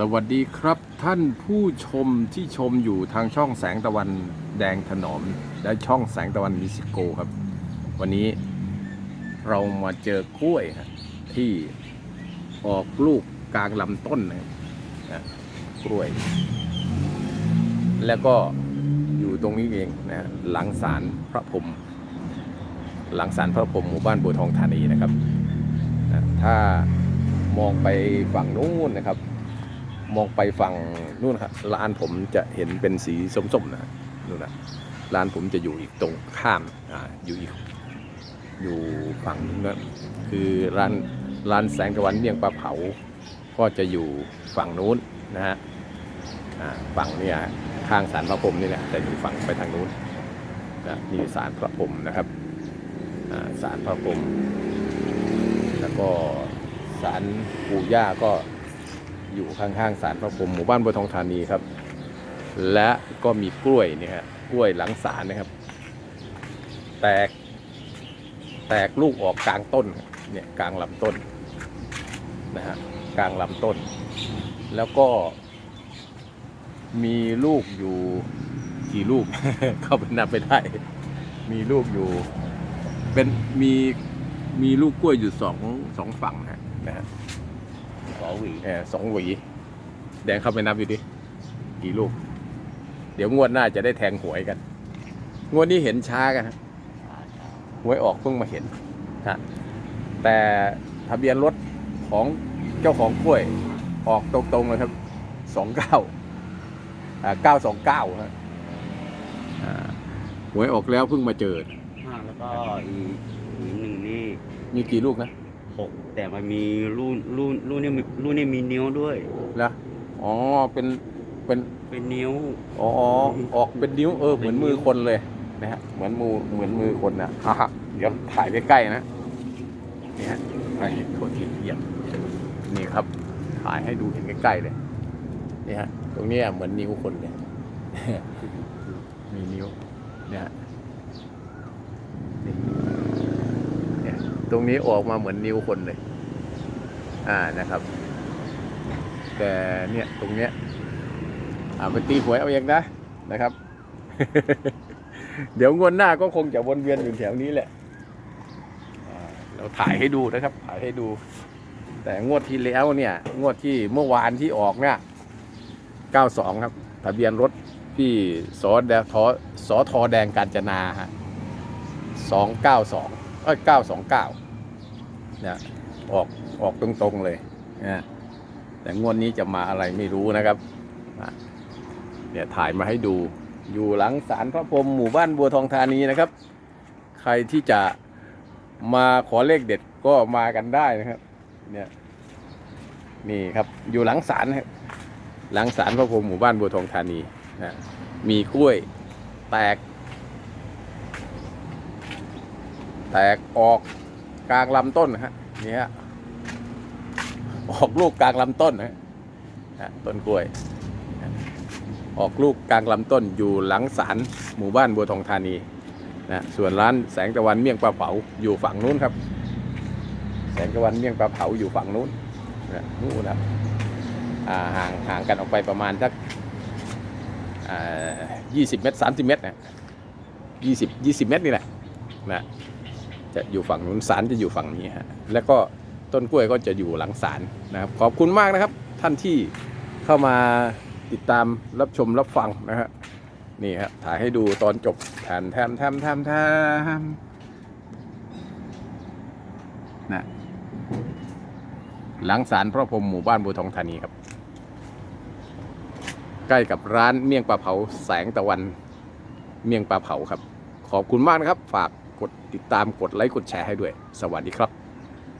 สวัสดีครับท่านผู้ชมที่ชมอยู่ทางช่องแสงตะวันแดงถนอม และช่องแสงตะวันมิสิโกครับ วันนี้เรามาเจอกล้วยครับที่ออกลูกกลางลำต้นนะครับกล้วย แล้วก็อยู่ตรงนี้เองนะหลังศาลพระพรหมหลังศาลพระพรหมหมู่บ้านบัวทองธานีนะครับนะถ้ามองไปฝั่งนู้นนะครับ มองไปฝั่งนู่นครับร้านผมจะเห็นเป็นสีส้มๆนะนู่นนะร้านผมจะอยู่อีกตรงข้ามอ่าอยู่อีกอยู่ฝั่งนู้นนะคือร้านร้านแสงตะวันเมี่ยงปลาเผา ก็จะอยู่ฝั่งนู้นนะฮะฝั่งเนี่ยข้างศาลพระพรมนี่แหละจะอยู่ฝั่งไปทางนู้นนะนี่ศาลพระพรมนะครับอ่าศาลพระพรมแล้วก็ศาลปู่ย่าก็ อยู่ข้างๆศาลพระพรหมหมู่บ้านบัวทองธานีครับ และก็มีกล้วยเนี่ยฮะกล้วยหลังศาลนะครับ แตก แตกลูกออกกลางต้นเนี่ยกลางลำต้นนะฮะกลางลำต้น แล้วก็มีลูกอยู่กี่ลูก เข้าไปนับไปได้ มีลูกอยู่เป็นมีมีลูกกล้วยอยู่สองสองฝั่งนะฮะ สอหวีเออสองหวี แดงเข้าไปนับอยู่ดิกี่ลูก เดี๋ยวงวดหน้าจะได้แทงหวยกัน งวดนี้เห็นช้ากันฮะหวยออกเพิ่งมาเห็นฮะแต่ทะเบียนรถของเจ้าของกล้วยออกตรงๆเลยครับสองเก้าเก้าสองเก้าฮะอ่าหวยออกแล้วเพิ่งมาเจอห้าแล้วก็อีกอีกหนึ่งนี่มีกี่ลูกนะ หกแต่มันมีรุ่นรุ่นรุ่นนี่มีรุ่นนี่มีนิ้วด้วยแล้วอ๋อเป็นเป็นเป็นนิ้วอ๋อออกเป็นนิ้วเออเหมือนมือคนเลยนะฮะเหมือนมือเหมือนมือคนนะฮ่าฮ่าเดี๋ยวถ่ายใกล้ๆนะนี่ฮะไอ้โคตรเยี่ยมนี่ครับ ถ่ายให้ดูเห็นใกล้ๆเลยนี่ฮะตรงเนี้ยเหมือนนิ้วคนเลย มีนิ้วเนี่ยฮะนี่เนี่ยต รงนี้ออกมาเหมือนนิ้วคนเลย อ่านะครับ แต่เนี่ยตรงเนี้ย อ่าไปตีหวยเอาเองนะนะครับ เดี๋ยวงวดหน้าก็คงจะวนเวียนอยู่แถวนี้แหละเราถ่ายให้ดูนะครับ ถ่ายให้ดู แต่งวดที่แล้วเนี่ย งวดที่เมื่อวานที่ออกเนี่ย92ครับ ทะเบียนรถพี่สอแดทอสอทอแดงกาญจนาฮะ292เอ้ย929เนี่ยออกออกตรงๆเลยนะแต่งวดนี้จะมาอะไรไม่รู้นะครับเนี่ยถ่ายมาให้ดูอยู่หลังศาลพระพรหมหมู่บ้านบัวทองธานีนะครับ ใครที่จะมาขอเลขเด็ดก็มากันได้นะครับ เนี่ยนี่ครับอยู่หลังศาลหลังศาลพระพรหมหมู่บ้านบัวทองธานีนะมีกล้วยแตก แตกออก กลางลำต้นนะฮะนี่ฮะออกลูกกลางลำต้นนะฮะต้นกล้วย ออกลูกกลางลำต้นอยู่หลังศาลหมู่บ้านบัวทองธานีนะส่วนร้านแสงตะวันเมี่ยงปลาเผาอยู่ฝั่งนู้นครับ แสงตะวันเมี่ยงปลาเผาอยู่ฝั่งนู้นนะนู้นนะห่างห่างกันออกไปประมาณสักยี่สิบเมตรสามสิบเมตรนะยี่สิบยี่สิบเมตรนี่แหละนะ จะอยู่ฝั่งนู้นศาลจะอยู่ฝั่งนี้ฮะแล้วก็ต้นกล้วยก็จะอยู่หลังศาลนะครับ ขอบคุณมากนะครับ ท่านที่เข้ามาติดตามรับชมรับฟังนะฮะนี่ครับถ่ายให้ดูตอนจบแทนแทมแทมแทมแทมนะหลังศาลพระพรมหมู่บ้านบัวทองธานีครับ ใกล้กับร้านเมี่ยงปลาเผาแสงตะวันเมี่ยงปลาเผาครับ ขอบคุณมากนะครับ ฝาก กดติดตามกดไลค์กดแชร์ให้ด้วย สวัสดีครับ